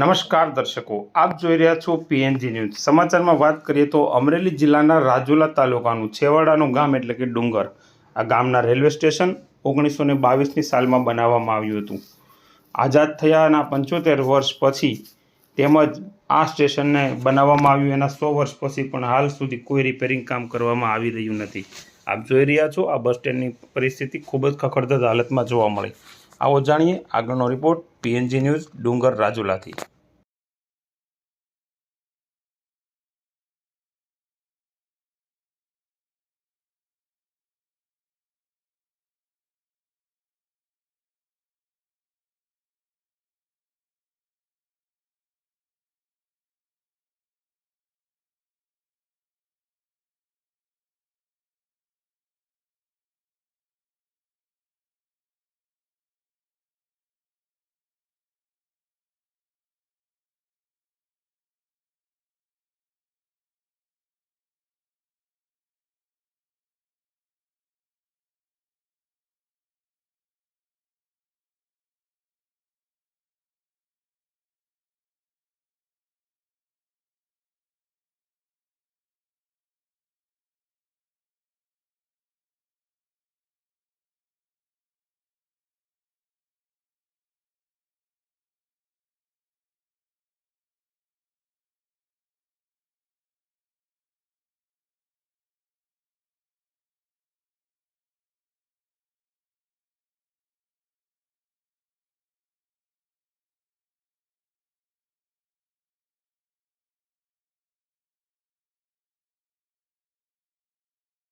નમસ્કાર દર્શકો, આપ જોઈ રહ્યા છો પીએનજી ન્યૂઝ સમાચારમાં વાત કરીએ તો અમરેલી જિલ્લાના રાજુલા તાલુકાનું છેવાડાનું ગામ એટલે કે ડુંગર. આ ગામના રેલવે સ્ટેશન ઓગણીસો ને બાવીસની સાલમાં બનાવવામાં આવ્યું હતું. આઝાદ થયાના પંચોતેર વર્ષ પછી તેમજ આ સ્ટેશનને બનાવવામાં આવ્યું. એના સો વર્ષ પછી પણ હાલ સુધી કોઈ રિપેરિંગ કામ કરવામાં આવી રહ્યું નથી. આપ જોઈ રહ્યા છો આ બસ સ્ટેન્ડની પરિસ્થિતિ ખૂબ જ ખખડધજ હાલતમાં જોવા મળી. આવો જાણીએ આગળનો રિપોર્ટ પીએનજી ન્યૂઝ ડુંગર રાજુલાથી.